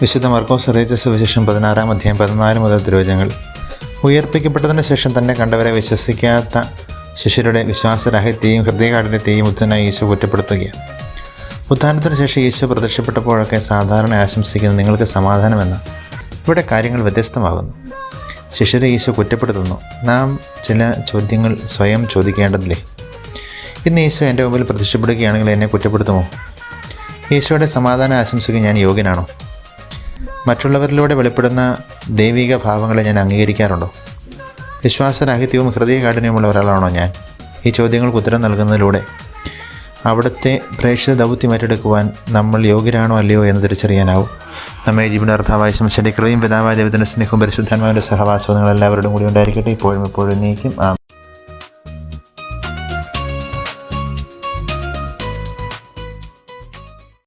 വിശുദ്ധ മർക്കോസ് അറിയിച്ച സുവിശേഷം പതിനാറാം അധ്യായം പതിനാല് മുതൽ തിരുവചനങ്ങൾ. ഉയർപ്പിക്കപ്പെട്ടതിന് ശേഷം തന്നെ കണ്ടവരെ വിശ്വസിക്കാത്ത ശിഷ്യരുടെ വിശ്വാസരാഹിത്യയും ഹൃദയകാഠിന്യത്തെയും ഉത്തനായി ഈശോ കുറ്റപ്പെടുത്തുകയാണ്. ഉത്ഥാനത്തിന് ശേഷം ഈശോ പ്രത്യക്ഷപ്പെട്ടപ്പോഴൊക്കെ സാധാരണ ആശംസിക്കുന്ന നിങ്ങൾക്ക് സമാധാനമെന്ന് ഇവിടെ കാര്യങ്ങൾ വ്യത്യസ്തമാകുന്നു. ശിഷ്യരെ ഈശോ കുറ്റപ്പെടുത്തുന്നു. നാം ചില ചോദ്യങ്ങൾ സ്വയം ചോദിക്കേണ്ടതില്ലേ? ഇന്ന് ഈശോ എന്റെ മുമ്പിൽ പ്രത്യക്ഷപ്പെടുകയാണെങ്കിൽ എന്നെ കുറ്റപ്പെടുത്തുമോ? ഈശോയുടെ സമാധാനം ആശംസിക്കാൻ ഞാൻ യോഗ്യനാണോ? മറ്റുള്ളവരിലൂടെ വെളിപ്പെടുന്ന ദൈവിക ഭാവങ്ങളെ ഞാൻ അംഗീകരിക്കാറുണ്ടോ? വിശ്വാസരാഹിത്യവും ഹൃദയകാഠിന്യവുമുള്ള ഒരാളാണോ ഞാൻ? ഈ ചോദ്യങ്ങൾക്ക് ഉത്തരം നൽകുന്നതിലൂടെ അവിടുത്തെ പ്രേക്ഷിത ദൗത്യം ഏറ്റെടുക്കുവാൻ നമ്മൾ യോഗ്യരാണോ അല്ലയോ എന്ന് തിരിച്ചറിയാനാവും. നമ്മെ ജീവിത ശംശന്റെ കൃതയും പിതാവായ ദൈവത്തിന്റെ സ്നേഹവും പരിശുദ്ധന്മാരുടെ സഹവാസവും നിങ്ങൾ എല്ലാവരുടെയും കൂടി ഉണ്ടായിരിക്കട്ടെ. ഇപ്പോഴും എപ്പോഴും നീക്കും. ആ